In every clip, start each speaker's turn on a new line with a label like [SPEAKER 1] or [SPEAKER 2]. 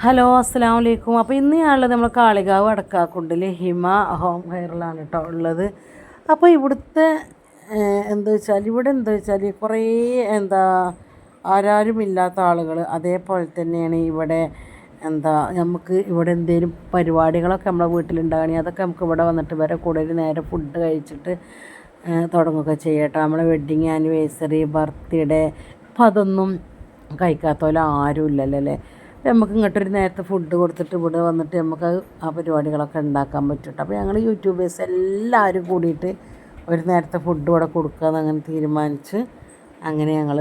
[SPEAKER 1] Hello അസ്സാം വലൈക്കും അപ്പോൾ ഇന്ന് ഞാനുള്ളത് നമ്മൾ കാളികാവ് അടക്കാക്കുണ്ടിൽ ഹിമ ഹോം ഹെയറിലാണ് കേട്ടോ ഉള്ളത്. അപ്പോൾ ഇവിടുത്തെ എന്താ വെച്ചാൽ ഇവിടെ എന്താ വെച്ചാൽ കുറേ എന്താ ആരാരും ഇല്ലാത്ത ആളുകൾ അതേപോലെ തന്നെയാണ് ഇവിടെ എന്താ നമുക്ക് ഇവിടെ എന്തെങ്കിലും പരിപാടികളൊക്കെ നമ്മളെ വീട്ടിലുണ്ടാകണേ അതൊക്കെ നമുക്ക് ഇവിടെ വന്നിട്ട് വരെ കൂടുതൽ നേരെ ഫുഡ് കഴിച്ചിട്ട് തുടങ്ങുകയൊക്കെ ചെയ്യട്ടോ നമ്മളെ വെഡ്ഡിങ് ആനിവേഴ്സറി ബർത്ത്ഡേ അപ്പോൾ അതൊന്നും കഴിക്കാത്തവരും ആരും ഇല്ലല്ലോ അല്ലേ? നമുക്ക് ഇങ്ങോട്ടൊരു നേരത്തെ ഫുഡ് കൊടുത്തിട്ട് ഇവിടെ വന്നിട്ട് നമുക്ക് ആ പരിപാടികളൊക്കെ ഉണ്ടാക്കാൻ പറ്റും അപ്പോൾ ഞങ്ങൾ യൂട്യൂബേഴ്സ് എല്ലാവരും കൂടിയിട്ട് ഒരു നേരത്തെ ഫുഡ് ഇവിടെ കൊടുക്കാമെന്ന് അങ്ങനെ തീരുമാനിച്ച് അങ്ങനെ ഞങ്ങൾ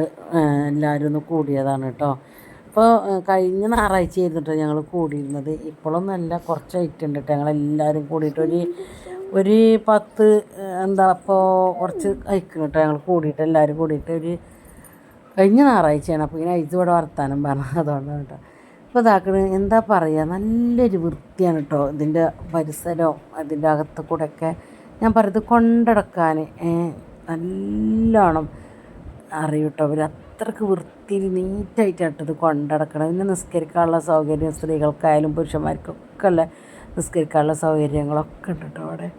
[SPEAKER 1] എല്ലാവരും ഒന്ന് കൂടിയതാണ് കേട്ടോ. അപ്പോൾ കഴിഞ്ഞ ഞായറാഴ്ച ആയിരുന്നു ഞങ്ങൾ കൂടിയിരുന്നത്. ഇപ്പോഴൊന്നും അല്ല കുറച്ചായിട്ടുണ്ട് കേട്ടോ. ഞങ്ങളെല്ലാവരും കൂടിയിട്ട് ഒരു ഒരു പത്ത് എന്താ ഇപ്പോൾ കുറച്ച് കഴിക്കുന്നു കേട്ടോ. ഞങ്ങൾ കൂടിയിട്ട് എല്ലാവരും കൂടിയിട്ട് ഒരു കഴിഞ്ഞ ഞായറാഴ്ചയാണ്. അപ്പോൾ ഇങ്ങനെ ഐസ് ഇവിടെ വർത്താനം പറഞ്ഞത്. അതുകൊണ്ടാണ് കേട്ടോ. അപ്പോൾ ഇതാക്കണ എന്താ പറയുക നല്ലൊരു വൃത്തിയാണ് കേട്ടോ ഇതിന്റെ പരിസരവും അതിന്റെ അകത്ത് കൂടെയൊക്കെ ഞാൻ പറയുന്നത് കൊണ്ടടക്കാൻ നല്ലോണം അറിയും കേട്ടോ അവർ അത്രയ്ക്ക് വൃത്തിയിൽ നീറ്റായിട്ടാണ് ഇത് കൊണ്ടടക്കണം പിന്നെ നിസ്കരിക്കാനുള്ള സൗകര്യം സ്ത്രീകൾക്കായാലും പുരുഷന്മാർക്കൊക്കെ ഉള്ള നിസ്കരിക്കാനുള്ള സൗകര്യങ്ങളൊക്കെ ഉണ്ട് കേട്ടോ അവിടെ.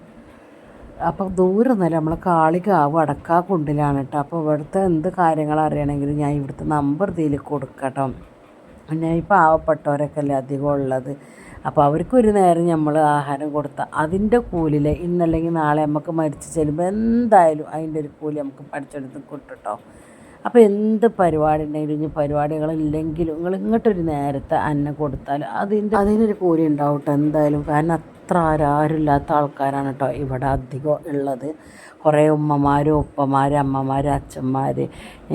[SPEAKER 1] അപ്പോൾ ദൂരമൊന്നുമല്ല നമ്മൾ കാളികാവ് അടക്കാ കുണ്ടിലാണ് കേട്ടോ അപ്പോൾ ഇവിടുത്തെ എന്ത് കാര്യങ്ങൾ അറിയണമെങ്കിലും ഞാൻ ഇവിടുത്തെ നമ്പർ ഇതിൽ കൊടുക്കട്ടോ പിന്നെ ഈ പാവപ്പെട്ടവരൊക്കെ അല്ലേ അധികം ഉള്ളത്. അപ്പോൾ അവർക്കൊരു നേരം നമ്മൾ ആഹാരം കൊടുത്താൽ അതിന്റെ കൂലിൽ ഇന്നല്ലെങ്കിൽ നാളെ നമുക്ക് മരിച്ച് ചെല്ലുമ്പോൾ എന്തായാലും അതിന്റെ ഒരു കൂലി നമുക്ക് പഠിച്ചെടുത്ത് കിട്ടും അപ്പോൾ എന്ത് പരിപാടി ഉണ്ടെങ്കിലും ഇനി പരിപാടികളില്ലെങ്കിലും നിങ്ങൾ ഇങ്ങോട്ടൊരു നേരത്തെ അന്നം കൊടുത്താൽ അതിന്റെ അതിനൊരു കൂലി ഉണ്ടാവും കേട്ടോ എന്തായാലും. കാരണം അത്ര ആരാരുമില്ലാത്ത ആൾക്കാരാണ് കേട്ടോ ഇവിടെ അധികം ഉള്ളത്. കുറേ ഉമ്മമാരും ഉപ്പമാരും അമ്മമാർ അച്ഛന്മാർ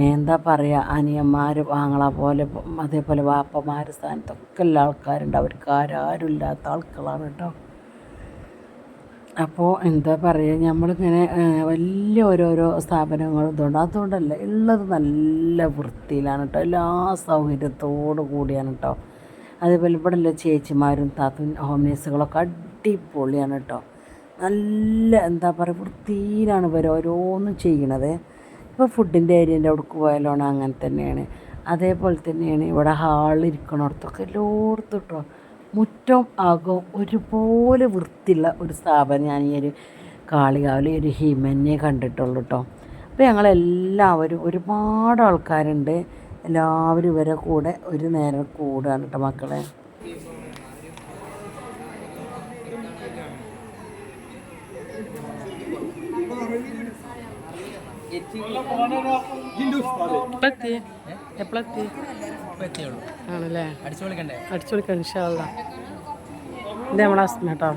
[SPEAKER 1] എന്താ പറയുക അനിയന്മാർ ആങ്ങള പോലെ അതേപോലെ വാപ്പമാർ സ്ഥാനത്തൊക്കെ ഉള്ള ആൾക്കാരുണ്ട്. അവർക്ക് ആരാരും ഇല്ലാത്ത ആൾക്കാരാണ് കേട്ടോ അപ്പോൾ എന്താ പറയുക നമ്മളിങ്ങനെ വലിയ ഓരോരോ സ്ഥാപനങ്ങളും ഇതുകൊണ്ട് അതുകൊണ്ടല്ല ഉള്ളത് നല്ല വൃത്തിയിലാണ് കേട്ടോ എല്ലാ സൗകര്യത്തോടു കൂടിയാണ് കേട്ടോ അതേപോലെ ഇവിടെ ഉള്ള ചേച്ചിമാരും താത്തും ഹോം നേഴ്സുകളൊക്കെ അടിപൊളിയാണ് കേട്ടോ. നല്ല എന്താ പറയുക വൃത്തിയിലാണ് ഇവർ ഓരോന്നും ചെയ്യണത്. ഇപ്പോൾ ഫുഡിന്റെ ഏരിയന്റെ അവിടേക്ക് പോയാലോണം അങ്ങനെ തന്നെയാണ്. അതേപോലെ തന്നെയാണ് ഇവിടെ ഹാളിരിക്കണോടത്തൊക്കെ എല്ലായിടത്തും കേട്ടോ. മുറ്റം ആകും ഒരുപോലെ വൃത്തിയുള്ള ഒരു സ്ഥാപനം ഞാൻ ഈ ഒരു കാളികാവിൽ ഈ ഒരു ഹിമനെ കണ്ടിട്ടുള്ളൂ കേട്ടോ. അപ്പോൾ ഞങ്ങളെല്ലാവരും ഒരുപാട് ആൾക്കാരുണ്ട്. എല്ലാവരും ഇവരെ കൂടെ ഒരു നേരം കൂടുകയാണ് കേട്ടോ മക്കളെ. ആണല്ലേ? നമ്മളെ അസ്മ കേട്ടോ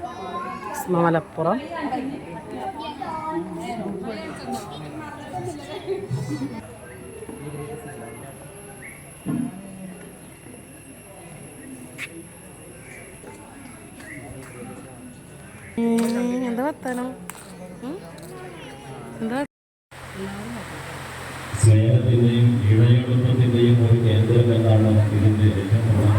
[SPEAKER 1] അസ്മ മലപ്പുറം. എന്താ വർത്താനം?
[SPEAKER 2] ഒരു കേന്ദ്രം എന്നാണ് ഇതിന്റെ ഏറ്റവും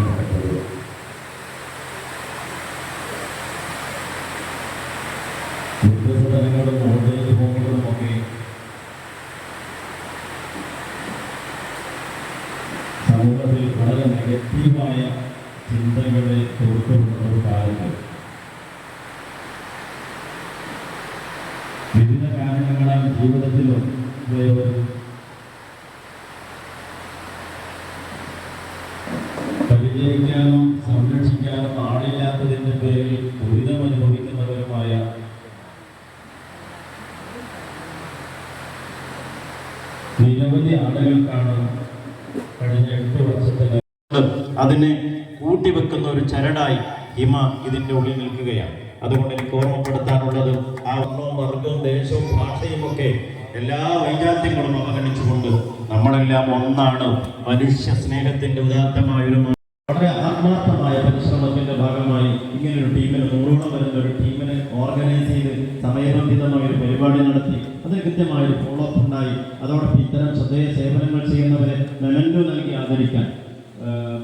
[SPEAKER 2] പേരിൽ ദുരിതം അനുഭവിക്കുന്നവരുമായ നിരവധി ആളുകൾക്കാണ് കഴിഞ്ഞ എട്ട് വർഷത്തിന് അതിനെ കൂട്ടിവെക്കുന്ന ഒരു ചരടായി ഹിമ ഇതിന്റെ ഉള്ളിൽ നിൽക്കുകയാണ്. അതുകൊണ്ട് എനിക്ക് ഓർമ്മപ്പെടുത്താനുള്ളത് ആ ഒന്നോ വർഗവും ദേശവും ഭാഷയും ഒക്കെ എല്ലാ വൈജാത്യങ്ങളും അവഗണിച്ചുകൊണ്ട് നമ്മളെല്ലാം ഒന്നാണ് മനുഷ്യ സ്നേഹത്തിന്റെ ഉദാത്തമായ ഒരു വളരെ ആത്മാർത്ഥമായ പരിശ്രമത്തിന്റെ ഭാഗമായി ഇങ്ങനെ ഒരു ടീമിന് നൂറോളം വരുന്ന ഒരു ടീമിനെ ഓർഗനൈസ് ചെയ്ത് സമയബന്ധിതമായ ഒരു പരിപാടി നടത്തി. അതിന് കൃത്യമായ ഒരു ഫോളോ അപ്പ് ഉണ്ടായി. അതോടൊപ്പം ഇത്തരം ശ്രദ്ധേയ സേവനങ്ങൾ ചെയ്യുന്നവരെ മെമന്റോ നൽകി ആദരിക്കാൻ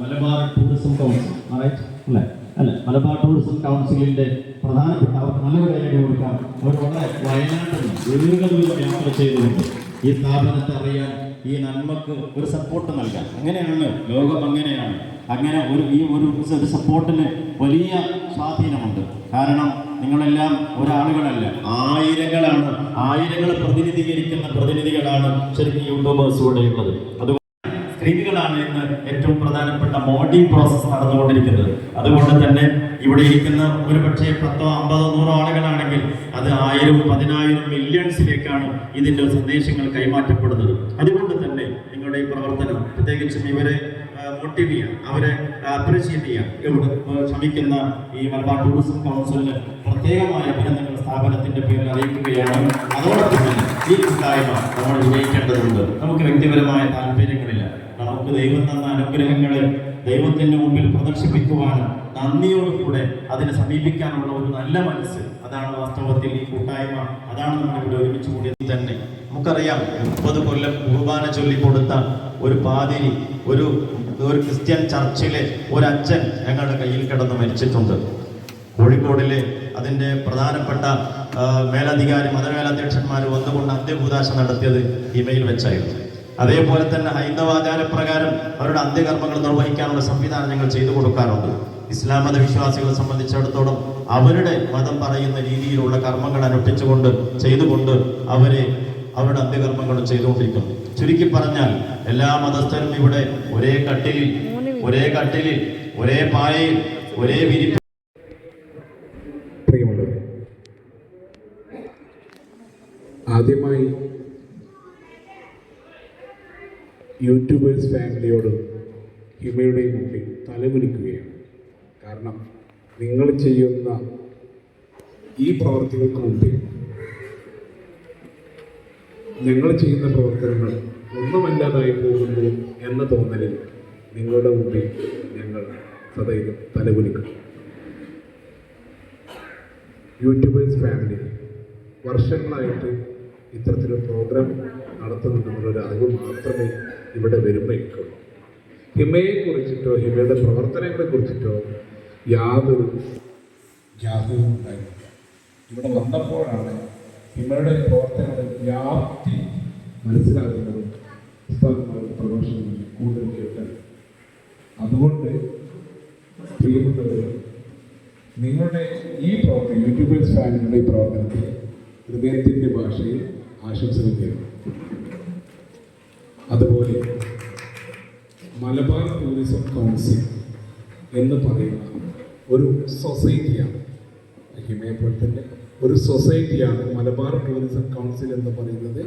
[SPEAKER 2] മലബാർ ടൂറിസം കൗൺസിൽ. അല്ലെ? അല്ലേ? മലബാർ ടൂറിസം കൗൺസിലിന്റെ പ്രധാനപ്പെട്ട അവർക്ക് നല്ലൊരു കൈയടി കൊടുക്കാം. അവർ വളരെ വയനാട്ടിൽ ദീർഘദൂരം യാത്ര ചെയ്തുകൊണ്ട് ഈ സ്ഥാപനത്തെ അറിയാൻ ഈ നന്മക്ക് ഒരു സപ്പോർട്ട് നൽകാം അങ്ങനെയാണ് ലോകം അങ്ങനെയാണ്. അങ്ങനെ ഒരു ഈ ഒരു സപ്പോർട്ടിന് വലിയ സ്വാധീനമുണ്ട്. കാരണം നിങ്ങളെല്ലാം ഒരാളുകളല്ല. ആയിരങ്ങളാണ് ആയിരങ്ങൾ പ്രതിനിധീകരിക്കുന്ന പ്രതിനിധികളാണ് ശരിക്കും യൂട്യൂബേഴ്സ് ഉള്ളത് അതുകൊണ്ട് സ്ത്രീകളാണ് ഇന്ന് ഏറ്റവും പ്രധാനപ്പെട്ട മോഡിംഗ് പ്രോസസ്സ് നടന്നുകൊണ്ടിരിക്കുന്നത്. അതുകൊണ്ട് തന്നെ ഇവിടെ ഇരിക്കുന്ന ഒരു പക്ഷേ പത്തോ അമ്പതോ നൂറോ ആളുകളാണെങ്കിൽ അത് ആയിരം പതിനായിരം മില്യൺസിലേക്കാണ് ഇതിന്റെ സന്ദേശങ്ങൾ കൈമാറ്റപ്പെടുന്നത്. അതുകൊണ്ട് നിങ്ങളുടെ ഈ പ്രവർത്തനം പ്രത്യേകിച്ചും ഇവരെ മോട്ടീവ് ചെയ്യാം അവരെ അപ്രീഷിയേറ്റ് ചെയ്യാം ഇവിടെ ശ്രമിക്കുന്ന ഈ മലബാർ ടൂറിസം കൗൺസിലിന് പ്രത്യേകമായ അഭിനന്ദനങ്ങൾ സ്ഥാപനത്തിന്റെ പേരിൽ അറിയിക്കുകയാണ്. അതോടൊപ്പം തന്നെ ഈ കൂട്ടായ്മ നമ്മൾ വിജയിക്കേണ്ടതുണ്ട് നമുക്ക് വ്യക്തിപരമായ താല്പര്യങ്ങളില്ല. നമുക്ക് ദൈവം തന്ന അനുഗ്രഹങ്ങളെ ദൈവത്തിന്റെ മുമ്പിൽ പ്രദർശിപ്പിക്കുവാനും നന്ദിയോടുകൂടെ അതിനെ സമീപിക്കാനുള്ള ഒരു നല്ല മനസ്സ് അതാണ് വാസ്തവത്തിൽ ഈ കൂട്ടായ്മ. അതാണ് നമ്മൾ ഇവിടെ ഒരുമിച്ച് കൂടിയത്. തന്നെ. നമുക്കറിയാം മുപ്പത് കൊല്ലം കുർബാന ചൊല്ലിക്കൊടുത്ത ഒരു പാതിരി ഒരു ഒരു ക്രിസ്ത്യൻ ചർച്ചിലെ ഒരു അച്ഛൻ ഞങ്ങളുടെ കയ്യിൽ കിടന്ന് മരിച്ചിട്ടുണ്ട്. കോഴിക്കോടിലെ അതിന്റെ പ്രധാനപ്പെട്ട മേലധികാരി മതമേലധ്യക്ഷന്മാർ വന്നുകൊണ്ട് അന്ത്യകൂതാശ നടത്തിയത് ഇമെയിൽ വെച്ചായിരുന്നു. അതേപോലെ തന്നെ ഹൈന്ദവാചാരപ്രകാരം അവരുടെ അന്ത്യകർമ്മങ്ങൾ നിർവഹിക്കാനുള്ള സംവിധാനം ഞങ്ങൾ ചെയ്തു കൊടുക്കാറുണ്ട്. ഇസ്ലാം മത വിശ്വാസികളെ സംബന്ധിച്ചിടത്തോളം അവരുടെ മതം പറയുന്ന രീതിയിലുള്ള കർമ്മങ്ങൾ അനുഷ്ഠിച്ചുകൊണ്ട് ചെയ്തുകൊണ്ട് അവരെ അവരുടെ അന്ത്യകർമ്മങ്ങളും ചെയ്തുകൊണ്ടിരിക്കുന്നു. ചുരുക്കി പറഞ്ഞാൽ എല്ലാ മതസ്ഥരും ഇവിടെ ഒരേ കട്ടിലിൽ ഒരേ കട്ടിലിൽ ഒരേ പായയിൽ ഒരേ വിരിപ്പ്
[SPEAKER 3] ആദ്യമായി യൂട്യൂബേഴ്സ് ഫാമിലിയോടും ഹിമയുടെ മുമ്പിൽ തലകുലിക്കുകയാണ്. കാരണം നിങ്ങൾ ചെയ്യുന്ന ഈ പ്രവർത്തികൾക്ക് മുമ്പിൽ ഞങ്ങൾ ചെയ്യുന്ന പ്രവർത്തനങ്ങൾ ഒന്നുമല്ലാതായി പോകുന്നു എന്ന തോന്നലിൽ നിങ്ങളുടെ മുമ്പിൽ ഞങ്ങൾ സദൈവം തലകുലിക്കും യൂട്യൂബേഴ്സ് ഫാമിലി വർഷങ്ങളായിട്ട് ഇത്തരത്തിലൊരു പ്രോഗ്രാം നടത്തുന്നുണ്ടെന്നുള്ളൊരു അറിവ് മാത്രമേ ഇവിടെ വരുമ്പോൾ എനിക്കുള്ളൂ. ഹിമയെ ഹിമയുടെ പ്രവർത്തനങ്ങളെ കുറിച്ചിട്ടോ യാതൊരു യാതൊരു ഉണ്ടായിരുന്നില്ല. ഇവിടെ വന്നപ്പോഴാണ് ഇവരുടെ പ്രവർത്തനങ്ങളുടെ വ്യാപ്തി മനസ്സിലാക്കുന്നതും പുസ്തകങ്ങളുടെ പ്രഭാഷണങ്ങളിൽ കൂടുതൽ കേട്ടത്. അതുകൊണ്ട് പ്രിയപ്പെട്ടവരെ നിങ്ങളുടെ ഈ പ്രവർത്തനം യൂട്യൂബേഴ്സ് ഫാനുകളുടെ ഈ പ്രവർത്തനത്തിൽ ഹൃദയത്തിന്റെ ഭാഷയിൽ ആശംസകൾ അതുപോലെ മലബാർ ടൂറിസം കൗൺസിൽ എന്ന് പറയുന്ന ഒരു സൊസൈറ്റിയാണ് ഹിമയെ പോലെ തന്നെ ഒരു സൊസൈറ്റിയാണ് മലബാർ ടൂറിസം കൗൺസിൽ എന്ന് പറയുന്നത്.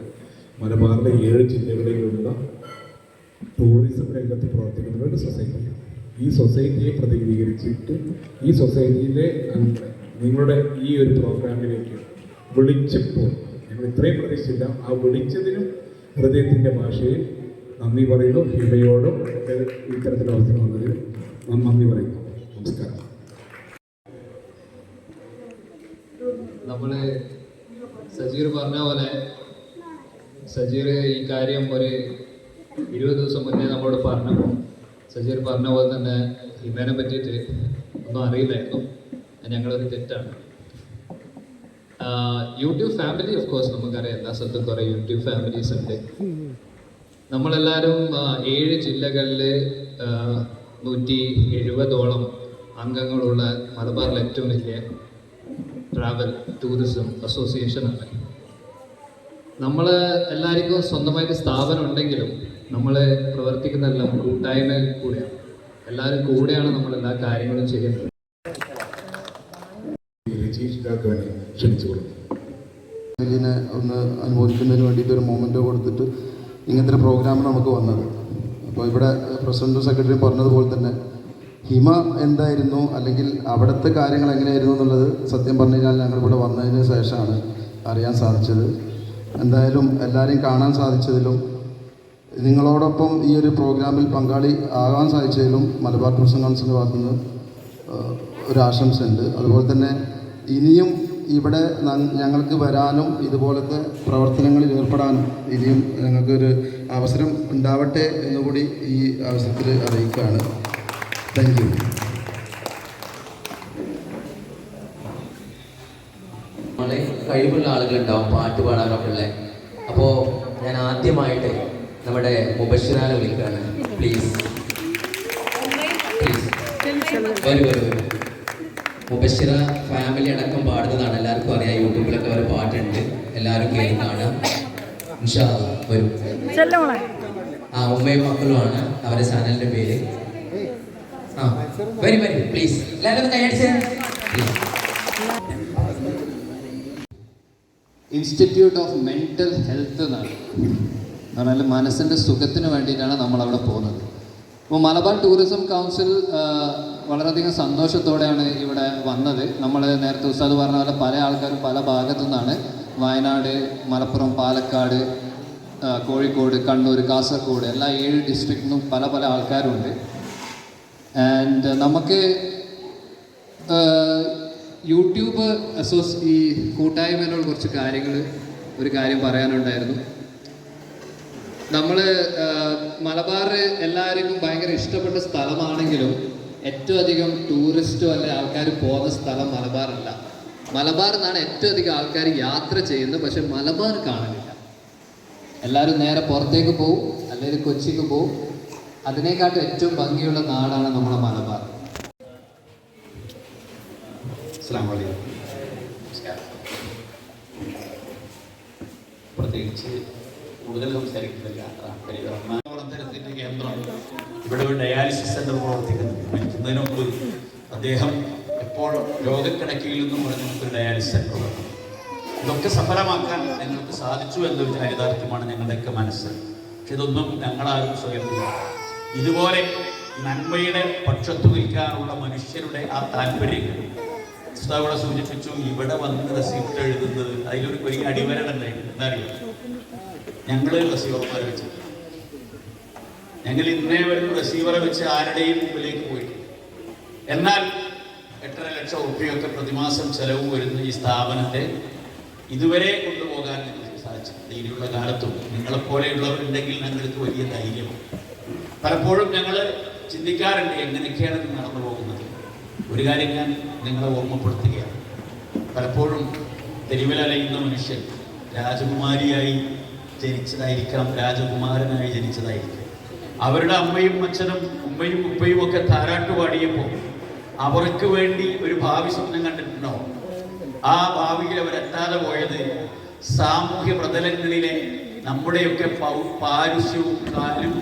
[SPEAKER 3] മലബാറിലെ ഏഴ് ജില്ലകളിലുള്ള ടൂറിസം രംഗത്ത് പ്രവർത്തിക്കുന്ന ഒരു സൊസൈറ്റിയാണ് ഈ സൊസൈറ്റിയെ പ്രതിനിധീകരിച്ചിട്ട് ഈ സൊസൈറ്റിയിലെ നിങ്ങളുടെ ഈ ഒരു പ്രോഗ്രാമിലേക്ക് വിളിച്ചപ്പോൾ ഞങ്ങൾ ഇത്രയും പ്രതീക്ഷിച്ചില്ല. ആ വിളിച്ചതിനും ഹൃദയത്തിന്റെ ഭാഷയിൽ നന്ദി പറയുന്നു. ഹിമയോടും ഇത്തരത്തിലുള്ള അവസരം വന്നതിൽ ഞാൻ നന്ദി പറയുന്നു. നമസ്കാരം.
[SPEAKER 4] നമ്മൾ സജീർ പറഞ്ഞ പോലെ സജീർ ഈ കാര്യം ഒരു ഇരുപത് ദിവസം മുന്നേ നമ്മളോട് പറഞ്ഞപ്പോൾ സജീർ പറഞ്ഞ പോലെ തന്നെ ഹിമേനെ പറ്റിയിട്ട് ഒന്നും അറിയില്ലായിരുന്നു. ഞങ്ങളൊരു തെറ്റാണ്. യൂട്യൂബ് ഫാമിലി ഓഫ് കോഴ്സ് നമുക്കറിയാം. എല്ലാ സ്ഥലത്തും കുറേ യൂട്യൂബ് ഫാമിലീസ് ഉണ്ട്. നമ്മളെല്ലാവരും ഏഴ് ജില്ലകളിൽ നൂറ്റി എഴുപതോളം അംഗങ്ങളുള്ള മലബാറിലെ ഏറ്റവും വലിയ ട്രാവൽ ടൂറിസം അസോസിയേഷനാണ് നമ്മൾ എല്ലാവർക്കും സ്വന്തമായിട്ട് സ്ഥാപനം ഉണ്ടെങ്കിലും നമ്മൾ പ്രവർത്തിക്കുന്നതെല്ലാം കൂട്ടായ്മ കൂടെയാണ്. എല്ലാവരും കൂടെയാണ് നമ്മൾ എല്ലാ കാര്യങ്ങളും ചെയ്യുന്നത്.
[SPEAKER 5] ഇതിനെ ഒന്ന് അനുമോദിക്കുന്നതിന് വേണ്ടിയിട്ട് ഒരു മൊമെന്റ് കൊടുത്തിട്ട് ഇങ്ങനത്തെ പ്രോഗ്രാം നമുക്ക് വന്നത്. അപ്പോൾ ഇവിടെ പ്രസിഡന്റും സെക്രട്ടറിയും പറഞ്ഞതുപോലെ തന്നെ ഹിമ എന്തായിരുന്നു? അല്ലെങ്കിൽ അവിടുത്തെ കാര്യങ്ങൾ എങ്ങനെയായിരുന്നു എന്നുള്ളത് സത്യം പറഞ്ഞു കഴിഞ്ഞാൽ ഞങ്ങൾ ഇവിടെ വന്നതിന് ശേഷമാണ് അറിയാൻ സാധിച്ചത്. എന്തായാലും എല്ലാവരെയും കാണാൻ സാധിച്ചതിലും നിങ്ങളോടൊപ്പം ഈ ഒരു പ്രോഗ്രാമിൽ പങ്കാളി ആകാൻ സാധിച്ചതിലും മലബാർ ടൂറിസം കൗൺസിലിന്റെ ഭാഗത്തുനിന്ന് ഒരു ആശംസയുണ്ട്. അതുപോലെ തന്നെ ഇനിയും ഇവിടെ ഞങ്ങൾക്ക് വരാനും ഇതുപോലത്തെ പ്രവർത്തനങ്ങളിൽ ഏർപ്പെടാനും ഇനിയും ഞങ്ങൾക്കൊരു അവസരം ഉണ്ടാവട്ടെ എന്നുകൂടി ഈ അവസരത്തിൽ അറിയിക്കുകയാണ്. താങ്ക് യു
[SPEAKER 6] നമ്മളെ കഴിവുള്ള ആളുകളുണ്ടാവും പാട്ട് പാടാനൊക്കെ ഉള്ളത് അപ്പോൾ ഞാൻ ആദ്യമായിട്ട് നമ്മുടെ മുബഷിറാനെ വിളിക്കുകയാണ്. പ്ലീസ് പ്ലീസ് വരൂ വരൂ വരൂ. മുബഷിറ ഫാമിലി അടക്കം പാടുന്നതാണ്. എല്ലാവർക്കും അറിയാം യൂട്യൂബിലൊക്കെ ഒരു പാട്ടുണ്ട്. എല്ലാവരും കേൾക്കുന്നതാണ് വരൂ. ആ ഉമ്മയും മക്കളുമാണ് അവരെ ചാനലിന്റെ പേര്. ആ വരും വരും. പ്ലീസ് എല്ലാവരും
[SPEAKER 4] ഇൻസ്റ്റിറ്റ്യൂട്ട് ഓഫ് മെന്റൽ ഹെൽത്ത് എന്നാണ്. പറഞ്ഞാൽ മനസ്സിന്റെ സുഖത്തിന് വേണ്ടിയിട്ടാണ് നമ്മൾ അവിടെ പോകുന്നത്. അപ്പോൾ മലബാർ ടൂറിസം കൗൺസിൽ വളരെയധികം സന്തോഷത്തോടെയാണ് ഇവിടെ വന്നത്. നമ്മൾ നേരത്തെ ഉസ്താദ് പറഞ്ഞ പോലെ പല ആൾക്കാരും പല ഭാഗത്തു നിന്നാണ്. വയനാട് മലപ്പുറം പാലക്കാട് കോഴിക്കോട് കണ്ണൂർ കാസർഗോഡ് എല്ലാ ഏഴ് ഡിസ്ട്രിക്റ്റിൽ നിന്നും പല പല ആൾക്കാരുണ്ട്. ആൻഡ് നമുക്ക് യൂട്യൂബ് അസോസ് ഈ കൂട്ടായ്മയിലുള്ള കുറച്ച് കാര്യങ്ങൾ ഒരു കാര്യം പറയാനുണ്ടായിരുന്നു. നമ്മൾ മലബാർ എല്ലാവർക്കും ഭയങ്കര ഇഷ്ടപ്പെട്ട സ്ഥലമാണെങ്കിലും ഏറ്റവും അധികം ടൂറിസ്റ്റോ അല്ലെ ആൾക്കാർ പോകുന്ന സ്ഥലം മലബാറല്ല. മലബാർ എന്നാണ് ഏറ്റവും അധികം ആൾക്കാർ യാത്ര ചെയ്യുന്നത് പക്ഷെ മലബാർ കാണുന്നില്ല എല്ലാവരും നേരെ പുറത്തേക്ക് പോവും അല്ലെങ്കിൽ കൊച്ചിക്ക് പോവും. അതിനേക്കാട്ടും ഏറ്റവും ഭംഗിയുള്ള നാടാണ് നമ്മുടെ മലബാർ.
[SPEAKER 7] പ്രത്യേകിച്ച് കൂടുതൽ സംസാരിക്കുന്നില്ല. പ്രവർത്തനത്തിന്റെ കേന്ദ്രം. ഇവിടെ ഒരു ഡയാലിസിസ് സെന്റർ പ്രവർത്തിക്കുന്നു. മരിക്കുന്നതിന് മുമ്പ് അദ്ദേഹം എപ്പോൾ രോഗക്കിടക്കയിൽ നിന്നും പറഞ്ഞ് ഒരു ഡയാലിസിസ് സെന്റർ ഇതൊക്കെ സഫലമാക്കാൻ ഞങ്ങൾക്ക് സാധിച്ചു എന്നൊരു ചരിതാർത്ഥ്യമാണ് ഞങ്ങളുടെയൊക്കെ മനസ്സ്. പക്ഷെ ഇതൊന്നും ഞങ്ങളാരും സ്വയം ഇതുപോലെ നന്മയുടെ പക്ഷത്തു നിൽക്കാനുള്ള മനുഷ്യരുടെ ആ താല്പര്യങ്ങൾ ഇവിടെ സൂചിപ്പിച്ചു ഇവിടെ വന്ന് റെസിപ്റ്റ് എഴുതുന്നത് അതിലൊരു വലിയ അടിവരടുണ്ടായിരുന്നു എന്താ അറിയോ? ഞങ്ങൾ റെസീവർമാരെ വെച്ച് ഞങ്ങൾ ഇന്നേ വരെ റിസീവറെ വെച്ച് ആരുടെയും മുമ്പിലേക്ക് പോയിട്ടില്ല. എന്നാൽ എട്ടര ലക്ഷം ഉറുപ്പ്യൊക്കെ പ്രതിമാസം ചെലവ് വരുന്ന ഈ സ്ഥാപനത്തെ ഇതുവരെ കൊണ്ടുപോകാൻ സാധിച്ചു ഇനിയുള്ള കാലത്തും നിങ്ങളെപ്പോലെയുള്ളവരുണ്ടെങ്കിൽ ഞങ്ങൾക്ക് വലിയ ധൈര്യമാണ് പലപ്പോഴും ഞങ്ങൾ ചിന്തിക്കാറുണ്ട് എങ്ങനെയൊക്കെയാണ് ഇത് നടന്നു പോകുന്നത്. ഒരു കാര്യം ഞാൻ നിങ്ങളെ ഓർമ്മപ്പെടുത്തുകയാണ്. പലപ്പോഴും തെരുവിലലയുന്ന മനുഷ്യൻ രാജകുമാരിയായി ജനിച്ചതായിരിക്കാം രാജകുമാരനായി ജനിച്ചതായിരിക്കാം അവരുടെ അമ്മയും അച്ഛനും ഉമ്മയും ഉപ്പയും ഒക്കെ താരാട്ട് പാടിയപ്പോൾ അവർക്ക് വേണ്ടി ഒരു ഭാവി സ്വപ്നം കണ്ടിട്ടുണ്ടോ? ആ ഭാവിയിൽ അവരെത്താതെ പോയത് സാമൂഹ്യ പ്രതലങ്ങളിലെ നമ്മുടെയൊക്കെ പാരുഷ്യവും കാലും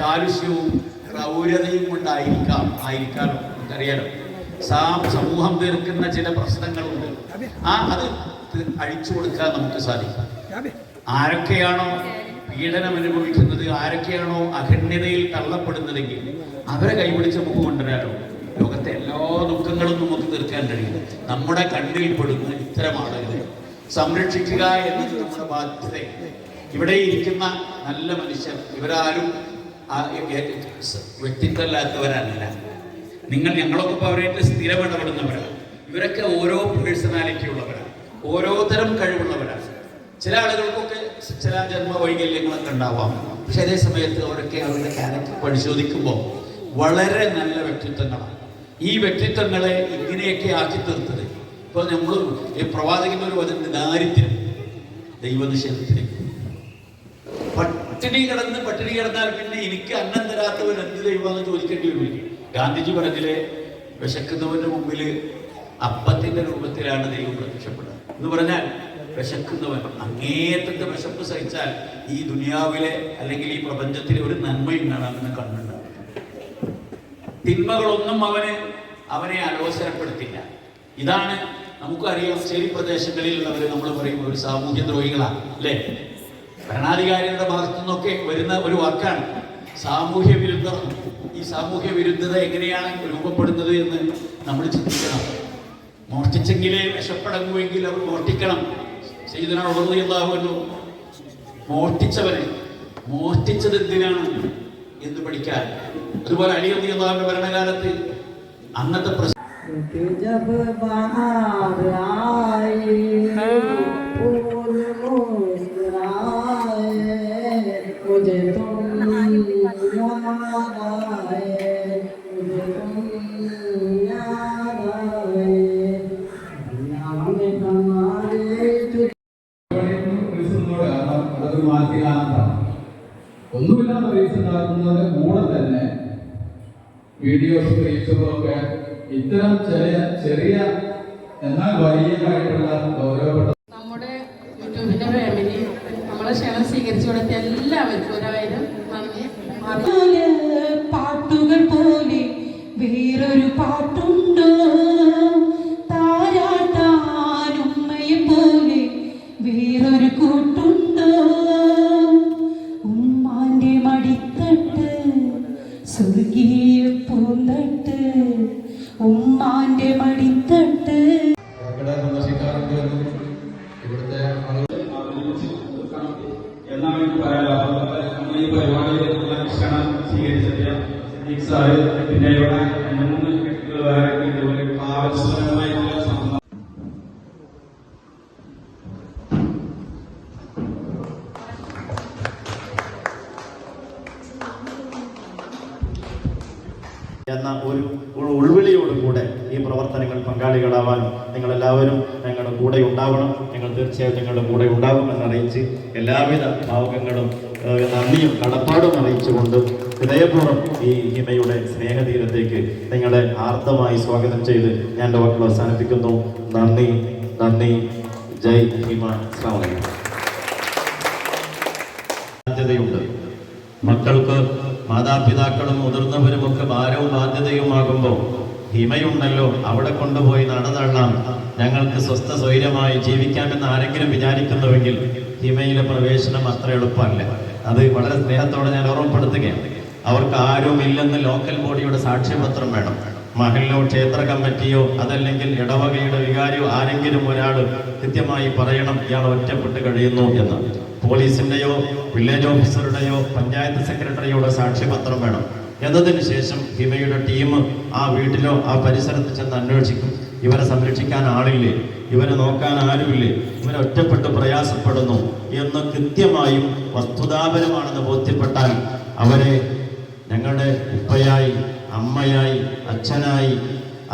[SPEAKER 7] കാലുഷ്യവും ക്രൗരതയും കൊണ്ടായിരിക്കാം ആയിരിക്കാം. നമുക്കറിയാലോ. സാം സമൂഹം തീർക്കുന്ന ചില പ്രശ്നങ്ങളുണ്ട്. ആ അത് അഴിച്ചു കൊടുക്കാൻ നമുക്ക് സാധിക്കും. ആരൊക്കെയാണോ പീഡനം അനുഭവിക്കുന്നത് ആരൊക്കെയാണോ അഖണ്ഡതയിൽ തള്ളപ്പെടുന്നതെങ്കിൽ അവരെ കൈപിടിച്ച് നമുക്ക് കൊണ്ടുവരാനോ ലോകത്തെ എല്ലാ ദുഃഖങ്ങളും നമുക്ക് തീർക്കാൻ കഴിയും. നമ്മുടെ കണ്ണിൽ പെടുന്ന ഇത്തരം ആളുകളെ സംരക്ഷിക്കുക എന്നത് നമ്മുടെ ബാധ്യത. ഇവിടെ ഇരിക്കുന്ന നല്ല മനുഷ്യർ ഇവരാരും വ്യക്തിത്വമല്ലാത്തവരല്ല. നിങ്ങൾ ഞങ്ങളൊക്കെ ഇപ്പോൾ അവരായിട്ട് സ്ഥിരം ഇടപെടുന്നവരാണ് ഇവരൊക്കെ ഓരോ പേഴ്സണാലിറ്റി ഉള്ളവരാണ് ഓരോ തരം കഴിവുള്ളവരാണ് ചില ആളുകൾക്കൊക്കെ ചില ജന്മ വൈകല്യങ്ങളൊക്കെ ഉണ്ടാവാം. പക്ഷെ അതേ സമയത്ത് അവരൊക്കെ അവരുടെ ക്യാരക്ടർ പരിശോധിക്കുമ്പോൾ വളരെ നല്ല വ്യക്തിത്വങ്ങളാണ്. ഈ വ്യക്തിത്വങ്ങളെ ഇങ്ങനെയൊക്കെ ആക്കി തീർത്തത്. ഇപ്പോൾ നമ്മൾ ഈ പ്രവാചകന്റെ ഒരു വചന ദാരിദ്ര്യം ദൈവനിഷേധത്തിലേക്ക്. പട്ടിണി കിടന്ന് പട്ടിണി കിടന്നാൽ പിന്നെ എനിക്ക് അന്നം തരാത്തവൻ എന്ത് ദൈവമെന്ന് ചോദിക്കേണ്ടി വരും ഗാന്ധിജി പറഞ്ഞില്ലേ വിശക്കുന്നവന്റെ മുമ്പിൽ അപ്പത്തിന്റെ രൂപത്തിലാണ് ദൈവം പ്രത്യക്ഷപ്പെടുന്നത് എന്ന് പറഞ്ഞാൽ വിശക്കുന്നവൻ. അങ്ങേയറ്റത്തെ വിശപ്പ് സഹിച്ചാൽ ഈ ദുനിയാവിലെ അല്ലെങ്കിൽ ഈ പ്രപഞ്ചത്തിലെ ഒരു നന്മയും കാണാമെന്ന് കണ്ണുണ്ടാവും. തിന്മകളൊന്നും അവന് അവനെ അലോസരപ്പെടുത്തില്ല. ഇതാണ് നമുക്കറിയാം ശരി പ്രദേശങ്ങളിലുള്ളവർ നമ്മൾ പറയുമ്പോൾ ഒരു സാമൂഹ്യ ദ്രോഹികളാണ് അല്ലേ? ഭരണാധികാരികളുടെ ഭാഗത്തു നിന്നൊക്കെ വരുന്ന ഒരു വാക്കാണ് സാമൂഹ്യ വിരുദ്ധർ ഈ സാമൂഹ്യ വിരുദ്ധത എങ്ങനെയാണ് രൂപപ്പെടുന്നത് എന്ന് നമ്മൾ ചിന്തിക്കണം. മോഷ്ടിച്ചെങ്കിലേ വിശപ്പടങ്ങുമെങ്കിൽ അവർ മോഷ്ടിക്കണം. ചെയ്തനാവുന്നു മോഷ്ടിച്ചവനെ മോഷ്ടിച്ചത് എന്തിനാണ് എന്ന് പഠിക്കാൻ അതുപോലെ അലിയല്ലാഹുവിന്റെ ഭരണകാലത്ത് അന്നത്തെ പ്രശ്നം
[SPEAKER 1] जब बाहर आए फूल मुस्कुराए मुझे तुम
[SPEAKER 8] റീൽസ് ഉണ്ടാക്കുന്നതിന്റെ കൂടെ തന്നെ. വീഡിയോസും റീൽസും ഒക്കെ ഇത്തരം ചെറിയ ചെറിയ എന്നാൽ വലിയതായിട്ടുള്ള ഗൗരവപ്പെട്ട
[SPEAKER 9] ഈ പരിപാടിയിലേക്കുള്ള ക്ഷണം സ്വീകരിച്ചത് സിദ്ദീഖ് സാറ് പിന്നെ ഇവിടെ മൂന്ന്
[SPEAKER 2] ഹിമയുടെ സ്നേഹതീരത്തേക്ക് നിങ്ങളെ ആർദ്രമായി സ്വാഗതം ചെയ്ത് ഞാൻ എന്റെ വാക്കുകൾ അവസാനിപ്പിക്കുന്നു. നന്ദി നന്ദി. ജയ് ഹിമ അസ്സാം വലൈക്കും ബാധ്യതയുണ്ട്. മക്കൾക്ക് മാതാപിതാക്കളും മുതിർന്നവരും ഒക്കെ ഭാരവും ബാധ്യതയുമാകുമ്പോൾ ഹിമയുണ്ടല്ലോ അവിടെ കൊണ്ടുപോയി നടന്നള്ളാം. ഞങ്ങൾക്ക് സ്വസ്ഥ സ്വൈര്യമായി ജീവിക്കാമെന്ന് ആരെങ്കിലും വിചാരിക്കുന്നുവെങ്കിൽ ഹിമയിലെ പ്രവേശനം അത്ര എളുപ്പമല്ല. അത് വളരെ സ്നേഹത്തോടെ ഞാൻ ഓർമ്മപ്പെടുത്തുകയാണ്. അവർക്ക് ആരുമില്ലെന്ന് ലോക്കൽ ബോഡിയുടെ സാക്ഷ്യപത്രം വേണം. മഹലിലോ ക്ഷേത്ര കമ്മിറ്റിയോ അതല്ലെങ്കിൽ ഇടവകയുടെ വികാരിയോ ആരെങ്കിലും ഒരാൾ കൃത്യമായി പറയണം ഇയാൾ ഒറ്റപ്പെട്ട് കഴിയുന്നു എന്ന്. പോലീസിന്റെയോ വില്ലേജ് ഓഫീസറുടെയോ പഞ്ചായത്ത് സെക്രട്ടറിയുടെ സാക്ഷ്യപത്രം വേണം. എന്നതിന് ശേഷം ഹിമയുടെ ടീം ആ വീട്ടിലോ ആ പരിസരത്ത് ചെന്ന് അന്വേഷിക്കും. ഇവരെ സംരക്ഷിക്കാൻ ആളില്ലേ? ഇവരെ നോക്കാൻ ആരുമില്ലേ? ഇവരെ ഒറ്റപ്പെട്ട് പ്രയാസപ്പെടുന്നു എന്ന് കൃത്യമായും വസ്തുതാപരമാണെന്ന് ബോധ്യപ്പെട്ടാൽ അവരെ ഞങ്ങളുടെ ഉപ്പയായി അമ്മയായി അച്ഛനായി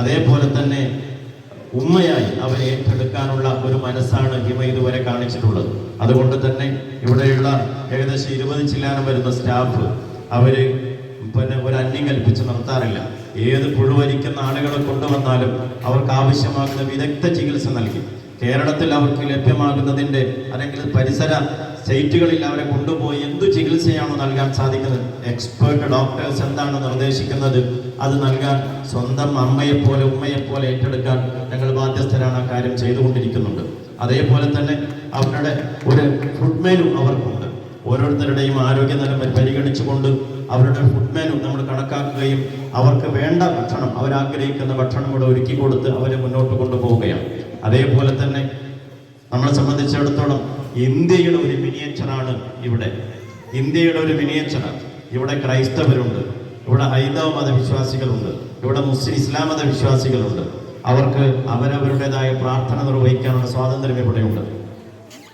[SPEAKER 2] അതേപോലെ തന്നെ ഉമ്മയായി അവരെ ഏറ്റെടുക്കാനുള്ള ഒരു മനസ്സാണ് ഹിമ ഇതുവരെ കാണിച്ചിട്ടുള്ളത്. അതുകൊണ്ട് തന്നെ ഇവിടെയുള്ള ഏകദേശം ഇരുപത് ചില്ലാനം വരുന്ന സ്റ്റാഫ് അവർ പിന്നെ ഒരു അന്യം കൽപ്പിച്ച് നടത്താറില്ല. ഏത് പുഴുവരിക്കുന്ന ആളുകളെ കൊണ്ടുവന്നാലും അവർക്ക് ആവശ്യമാകുന്ന വിദഗ്ധ ചികിത്സ നൽകി. കേരളത്തിൽ അവർക്ക് ലഭ്യമാകുന്നതിന്റെ അല്ലെങ്കിൽ പരിസര സ്റ്റേറ്റുകളിൽ അവരെ കൊണ്ടുപോയി എന്ത് ചികിത്സയാണോ നൽകാൻ സാധിക്കുന്നത്? എക്സ്പേർട്ട് ഡോക്ടേഴ്സ് എന്താണ് നിർദ്ദേശിക്കുന്നത്? അത് നൽകാൻ സ്വന്തം അമ്മയെപ്പോലെ ഉമ്മയെപ്പോലെ ഏറ്റെടുക്കാൻ ഞങ്ങൾ ബാധ്യസ്ഥരാണ് ആ കാര്യം ചെയ്തുകൊണ്ടിരിക്കുന്നുണ്ട്. അതേപോലെ തന്നെ അവരുടെ ഒരു ഫുഡ് അവർക്കുണ്ട്. ഓരോരുത്തരുടെയും ആരോഗ്യനിലം പരിഗണിച്ചുകൊണ്ട് അവരുടെ ഫുഡ് നമ്മൾ കണക്കാക്കുകയും അവർക്ക് വേണ്ട ഭക്ഷണം അവരാഗ്രഹിക്കുന്ന ഭക്ഷണം കൂടെ ഒരുക്കി കൊടുത്ത് അവരെ മുന്നോട്ട് കൊണ്ടുപോവുകയാണ്. അതേപോലെ തന്നെ നമ്മളെ സംബന്ധിച്ചിടത്തോളം ഇന്ത്യയുടെ ഒരു മിനിയേച്ചറാണ് ഇവിടെ. ഇന്ത്യയുടെ ഒരു മിനിയേച്ചറാണ് ഇവിടെ ക്രൈസ്തവരുണ്ട്. ഇവിടെ ഹൈന്ദവ മതവിശ്വാസികളുണ്ട്. ഇവിടെ മുസ്ലിം ഇസ്ലാം മതവിശ്വാസികളുണ്ട്. അവർക്ക് അവരവരുടേതായ പ്രാർത്ഥന നിർവഹിക്കാനുള്ള സ്വാതന്ത്ര്യം ഇവിടെയുണ്ട്.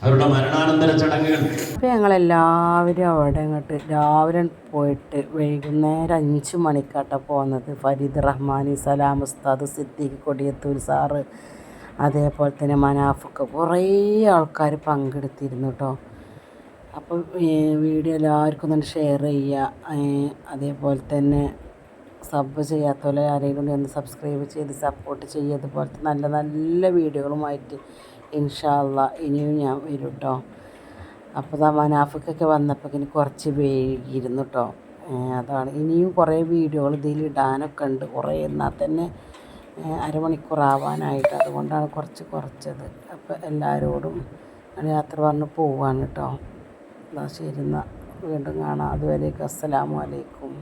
[SPEAKER 2] അവരുടെ മരണാനന്തര ചടങ്ങുകൾ.
[SPEAKER 1] അപ്പോൾ ഞങ്ങളെല്ലാവരും അവിടെ അങ്ങോട്ട് രാവിലെ പോയിട്ട് വൈകുന്നേരം അഞ്ച് മണിക്കാട്ട പോകുന്നത് ഫരീദ് റഹ്മാനി സലാം ഉസ്താദ് സിദ്ദീഖ് കൊടിയത്തൂർ സാറ് അതേപോലെ തന്നെ മനാഫൊക്കെ കുറേ ആൾക്കാർ പങ്കെടുത്തിരുന്നു കേട്ടോ അപ്പം വീഡിയോ എല്ലാവർക്കും ഒന്ന് ഷെയർ ചെയ്യുക അതേപോലെ തന്നെ സബ് ചെയ്യാത്തവരെ ആരെങ്കിലും ഒന്ന് സബ്സ്ക്രൈബ് ചെയ്ത് സപ്പോർട്ട് ചെയ്യുക. അതുപോലത്തെ നല്ല നല്ല വീഡിയോകളുമായിട്ട് ഇൻഷാല്ല ഇനിയും ഞാൻ വരും കേട്ടോ അപ്പോൾ ആ മനാഫക്കൊക്കെ വന്നപ്പോൾ ഇനി കുറച്ച് വൈകിയിരുന്നു കേട്ടോ അതാണ്. ഇനിയും കുറേ വീഡിയോകൾ ഇതിൽ ഇടാനൊക്കെ ഉണ്ട്. കുറേ എന്നാൽ തന്നെ അരമണിക്കൂർ അതുകൊണ്ടാണ് കുറച്ച് കുറച്ചത്. അപ്പോൾ എല്ലാവരോടും യാത്ര പറഞ്ഞ് പോവാണ് കേട്ടോ. എന്നാൽ ശരി എന്നാൽ വീണ്ടും കാണാം. അതുവരേക്കും അസ്സലാമു അലൈക്കും.